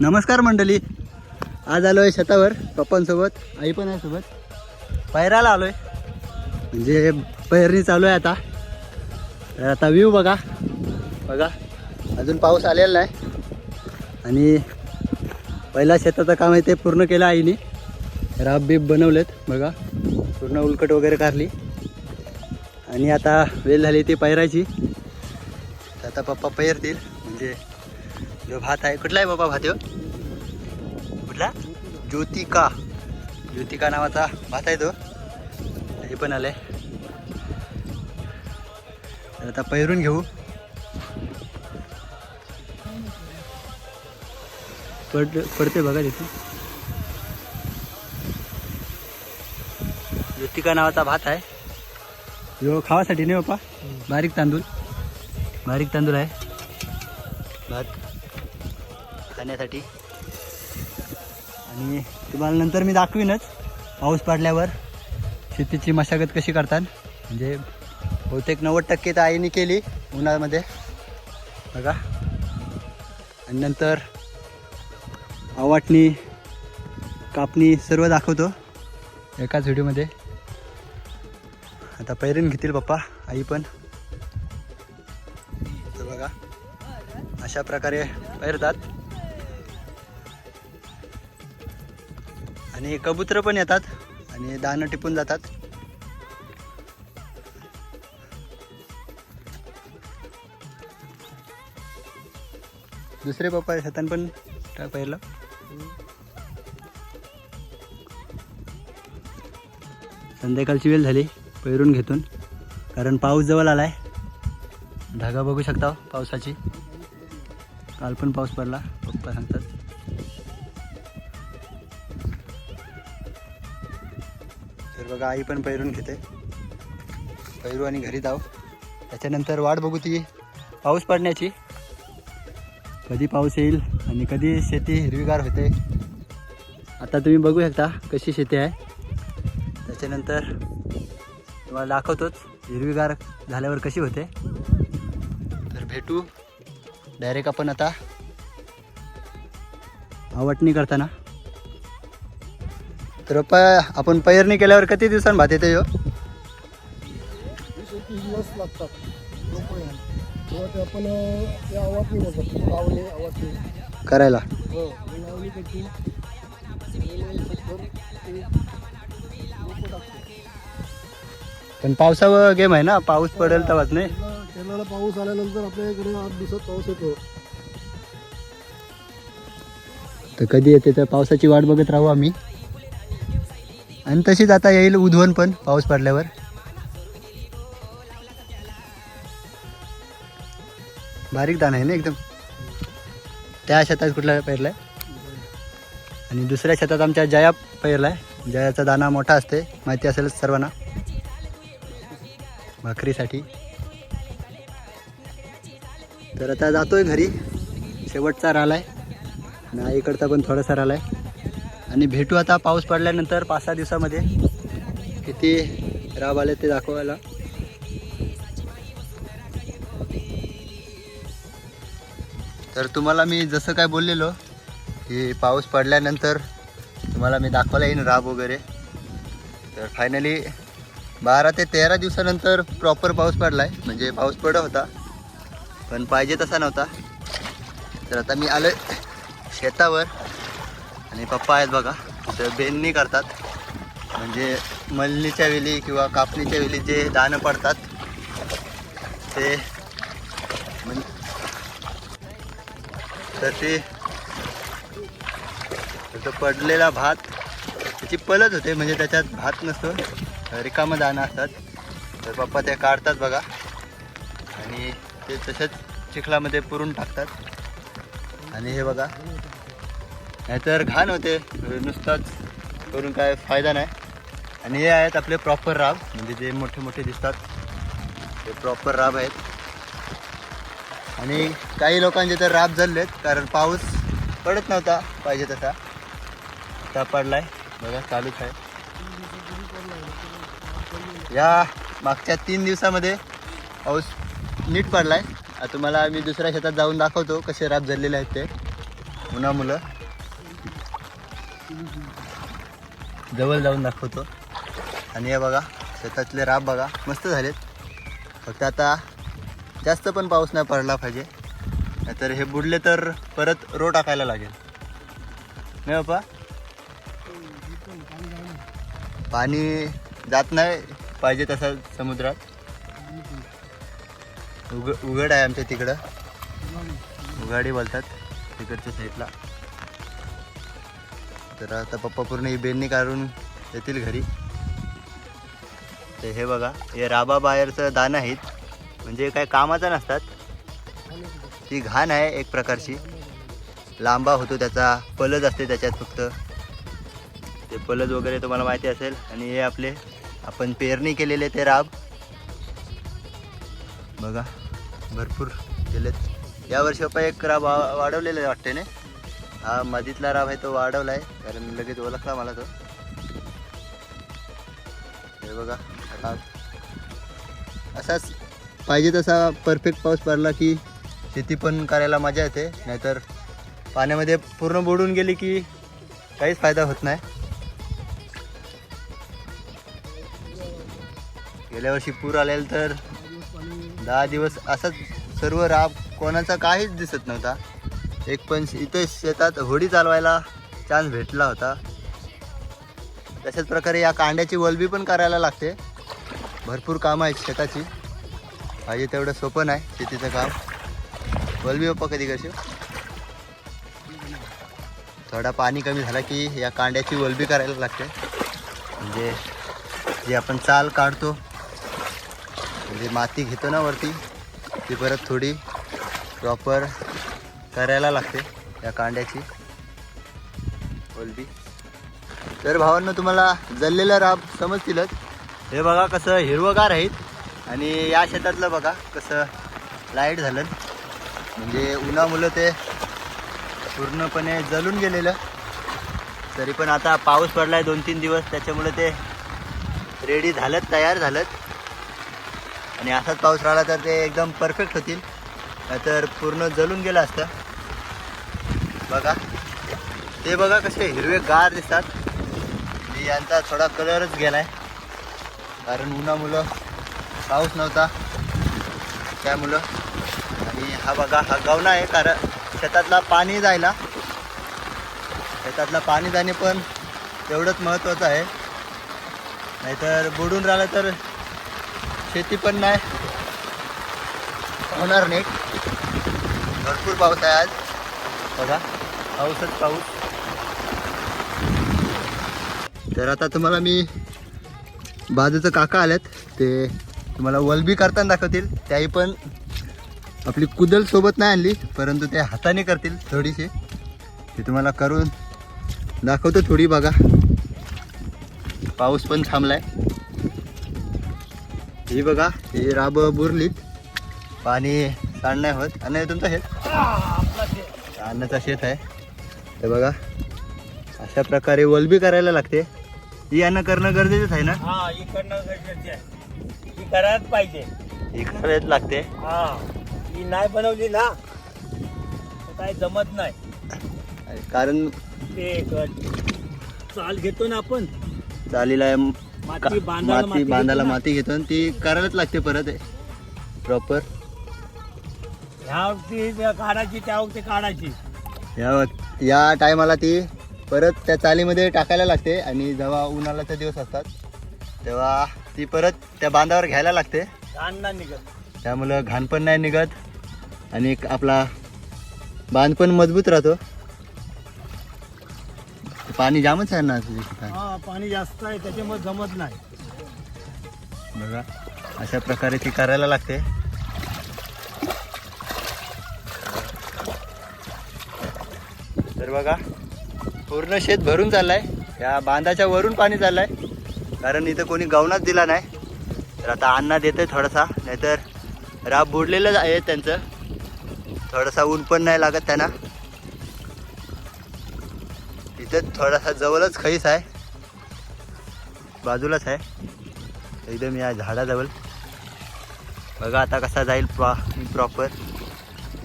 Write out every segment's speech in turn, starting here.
नमस्कार मंडळी. आज आलो आहे शेतावर पप्पांसोबत आई पण आहे सोबत पैराला आलो आहे म्हणजे पैरणी चालू आहे आता. तर आता व्ह्यू बघा. बघा. अजून पाऊस आलेला नाही. आणि पहिला शेताचं काम आहे ते पूर्ण केलं आईने. राब बीब बनवलेत बघा. पूर्ण उलकट वगैरे काढली. आणि आता वेळ झाली ती पैरायची. आता पप्पा पैरतील. म्हणजे जो भात आहे. कुठला आहे बाबा भात हो कुठला? ज्योतिका. ज्योतिका नावाचा भात आहे तो. हे पण आलंय. तर आता पैरून घेऊ. पड पडते बघा तिथे. ज्योतिका नावाचा भात आहे. जो खावासाठी नाही बापा बारीक तांदूळ. बारीक तांदूळ आहे. खाण्यासाठी आणि तुम्हाला नंतर मी दाखवीनच. पाऊस पडल्यावर शेतीची मशागत कशी करतात. म्हणजे बहुतेक नव्वद टक्के तर आईने केली उन्हाळ्यामध्ये. बघा. आणि नंतर आवाटणी कापणी सर्व दाखवतो. एकाच व्हिडिओमध्ये. आता पैरून घेतील पप्पा आई पण. बघा अशा प्रकारे पैरतात. आणि कबुत्र पण येतात आणि दाणं टिपून जातात. दुसरे पप्पा शेतान पण काय पहिलं. संध्याकाळची वेळ झाली पैरून घेतून कारण पाऊस जवळ आलाय. धागा बघू शकता पावसाची. काल पण पाऊस पडला पप्पा सांगतात. बघा आई पण पैरून घेते. पैरू आणि घरी जाऊ. त्याच्यानंतर वाट बघू ती. पाऊस पडण्याची. कधी पाऊस येईल आणि कधी शेती हिरवीगार होते. आता तुम्ही बघू शकता कशी शेती आहे. त्याच्यानंतर तुम्हाला दाखवतोच हिरवीगार झाल्यावर कशी होते. तर भेटू. डायरेक्ट आपण आता. आवटणी करताना. तर पप्पा आपण पैरणी केल्यावर किती दिवसांनी भात येते हो दिवस लागतात ते आपण ते करायला? हो लावणी पण पावसावर गेम आहे ना? पाऊस पडेल तेव्हाच नाही. केरळाला पाऊस आल्यानंतर आपल्या इकडे आठ दिवसात पाऊस येतो. तर कधी येते? तर पावसाची वाट बघत राहू आम्ही. आणि तशीच आता येईल उधवण पण पाऊस पडल्यावर. बारीक दाणा आहे ना एकदम. त्या शेतात कुठला पेरलाय? आणि दुसऱ्या शेतात आमच्या जया पेरलाय. जयाचा दाणा मोठा असते माहिती असेलच सर्वांना. भाकरीसाठी. तर आता जातोय घरी. शेवटचा रालाय आणि आईकडचा पण थोडासा राहिलाय. आणि भेटू आता पाऊस पडल्यानंतर पाच सहा दिवसामध्ये. किती राब आले ते दाखवायला. तर तुम्हाला मी जसं काय बोललेलो की पाऊस पडल्यानंतर तुम्हाला मी दाखवायला येईन राब वगैरे. तर फायनली बारा ते तेरा दिवसानंतर प्रॉपर पाऊस पडला आहे म्हणजे पाऊस पडत होता पण पाहिजे तसा नव्हता. तर आता मी आलो शेतावर. आणि पप्पा आहेत बघा. तर बेननी करतात. म्हणजे मल्लीच्या वेली किंवा कापणीच्या वेली जे दाणं पडतात ते म्हण तर ते तो पडलेला भात त्याची पलत होते म्हणजे त्याच्यात भात नसतो रिकामं दाणं असतात. तर पप्पा ते काढतात बघा. आणि ते तसेच चिखलामध्ये पुरून टाकतात. आणि हे बघा. नाहीतर घाण होते. नुसताच करून काय फायदा नाही. आणि हे आहेत आपले प्रॉपर राब म्हणजे जे मोठे मोठे दिसतात ते प्रॉपर राब आहेत. आणि काही लोकांचे तर राब झालेत कारण पाऊस पडत नव्हता पाहिजे तसा. आता पडलाय. बघा चालूच आहे. या मागच्या तीन दिवसामध्ये पाऊस नीट पडलाय. आता तुम्हाला मी दुसऱ्या शेतात जाऊन दाखवतो कसे राब झालेले आहेत ते. उन्हा मुलं. जवळ जाऊन दाखवतो. आणि हे बघा शेतातले राब बघा मस्त झालेत. फक्त आता जास्त पण पाऊस नाही पडला पाहिजे. नाहीतर हे बुडले तर परत रो टाकायला लागेल. नाही बापा पाणी जात नाही पाहिजे तसं समुद्रात. उघड उघड आहे आमच्या तिकडं. उघाडी बोलतात तिकडच्या साईडला तर आता पप्पा पूर्ण ही बेडणी काढून येतील घरी. तर हे बघा हे राबा बाहेरचं दाणं आहेत. म्हणजे काय कामाचं नसतात. ती घाण आहे एक प्रकारची. लांबा होतो त्याचा पलज असते त्याच्यात फक्त. ते पलज वगैरे तुम्हाला माहिती असेल. आणि हे आपले आपण पेरणी केलेले ते राब. बघा भरपूर केलेत. यावर्षी पप्पा एक राब वा- वाटते ना? हा मधीतला राब आहे तो वाढवला आहे कारण लगेच ओळखला मला तो. हे बघा आता असाच पाहिजे तसा परफेक्ट पाऊस पडला की शेती पण करायला मजा येते. नाहीतर पाण्यामध्ये पूर्ण बुडून गेली की काहीच फायदा होत नाही. गेल्या वर्षी पूर आलेला तर दहा दिवस असंच सर्व राब कोणाचा काहीच दिसत नव्हता. एक पण इथे शेतात होडी चालवायला चान्स भेटला होता. तशाच प्रकारे या कांड्याची वलबी पण करायला लागते. भरपूर कामं आहेत शेताची. पाहिजे तेवढं सोपं नाही शेतीचं काम. वलबी बाप्पा कधी करशील? थोडा पाणी कमी झाला की या कांड्याची वलबी करायला लागते. म्हणजे जी आपण चाल काढतो म्हणजे माती घेतो ना वरती ती परत थोडी प्रॉपर करायला लागते या कांड्याची. वलबी. तर भावांना तुम्हाला जळलेलं राब समजतीलच. हे बघा कसं हिरवगार आहेत. आणि या शेतातलं बघा कसं लाइट झालं. म्हणजे उन्हामुळं ते पूर्णपणे जलून गेलेलं. तरी पण आता पाऊस पडलाय दोन तीन दिवस त्याच्यामुळे ते रेडी झालं तयार झालं. आणि असाच पाऊस राहिला तर ते एकदम परफेक्ट होतील. नाहीतर पूर्ण जलून गेलं असतं. बघा. ते बघा कसे हिरवे गार दिसतात. मी यांचा थोडा कलरच गेलाय. कारण उन्हामुळं पाऊस नव्हता. त्यामुळं आणि हा बघा हा गवना आहे कारण शेतातला पाणी जायला. शेतातला पाणी जाणे पण तेवढंच महत्त्वाचं आहे. नाहीतर बुडून राहिलं तर शेती पण नाही. होणार नाही. भरपूर पाऊस आहे आज. बघा. पाऊसच पाऊस. तर आता तुम्हाला मी बाजूचं काका आलेत. ते तुम्हाला वलबी करताना दाखवतील. त्याही पण आपली कुदल सोबत नाही आणली परंतु ते हाताने करतील थोडीशी. ते तुम्हाला करून दाखवतो थोडी बघा. पाऊस पण थांबलाय. ही बघा ही राब बुरलीत पाणी सांड नाही होत. आणि हे तुमचं शेत? अन्नाचा शेत आहे. हे बघा. अशा प्रकारे वलबी करायला लागते. ही अन्न करणं गरजेचंच आहे ना? हा इकडनं गरजेचे आहे ही करायलाच पाहिजे. ही करायला लागते. हा ही नाही बनवली ना तर काय जमत नाही. कारण ते चाल घेतो ना आपण. चालीला माती बांधायला माती बांधायला. माती घेतो आणि ती करायलाच लागते परत. प्रॉपर ह्या वक्ती काढायची त्या वक्ती काढायची. या या टायमाला ती परत त्या चालीमध्ये टाकायला लागते आणि जेव्हा उन्हाळ्याचे दिवस असतात तेव्हा ती परत त्या बांधावर घ्यायला लागते. घाण नाही निघत. त्यामुळं घाण पण नाही निघत आणि आपला बांध पण मजबूत राहतो. पाणी जामच आहे ना. हा पाणी जास्त आहे त्याच्यामुळे जमत नाही. बघा अशा प्रकारे ती करायला लागते. तर बघा पूर्ण शेत भरून चाललाय. या बांधाच्या वरून पाणी चाललंय. कारण इथं कोणी गवनाच दिला नाही. तर आता अण्णा देतोय थोडासा. नाहीतर राब बुडलेलं आहे त्यांचं. थोडासा ऊन पण नाही लागत त्यांना. इथं थोडासा जवळच खैस आहे. बाजूलाच आहे. एकदम या झाडाजवळ. बघा आता कसा जाईल प्रॉ प्रॉपर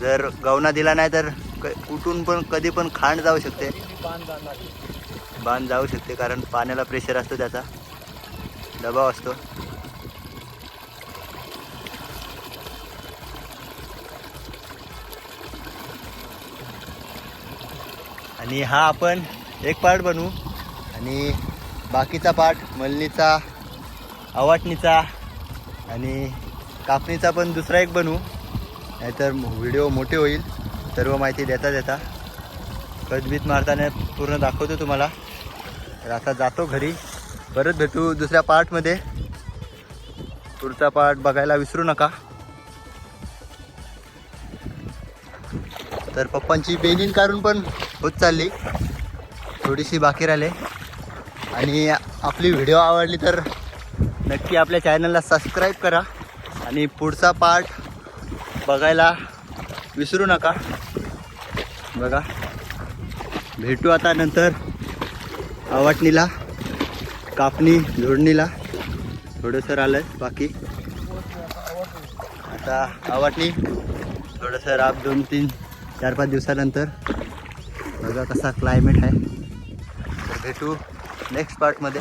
जर गवना दिला नाही तर कुठून पण कधी पण खांड जाऊ शकते. बांध जाऊ शकते कारण पाण्याला प्रेशर असतो त्याचा. दबाव असतो. आणि हा आपण एक पार्ट बनवू. आणि बाकीचा पार्ट मलनीचा अवाटणीचा आणि कापणीचा पण दुसरा एक बनवू. नाहीतर व्हिडिओ मोठे होईल. सर्व माहिती देता देता. खतबीत मारताना पूर्ण दाखवतो तुम्हाला. तर आता जातो घरी. परत भेटू दुसऱ्या पार्टमध्ये पुढचा पार्ट बघायला विसरू नका. तर पप्पांची बेनिन काढून पण होत चालली. थोडीशी बाकी राहिले. आणि आपली व्हिडिओ आवडली तर नक्की आपल्या चॅनलला सबस्क्राईब करा. आणि पुढचा पार्ट बघायला विसरू नका. बघा. भेटू आता नंतर आवाटणीला कापणी झोडणीला थोडंसं राहिलं बाकी. आता आवाटणी थोडंसं राब दोन तीन चार पाच दिवसानंतर. बघा कसा क्लायमेट आहे. भेटू नेक्स्ट पार्टमध्ये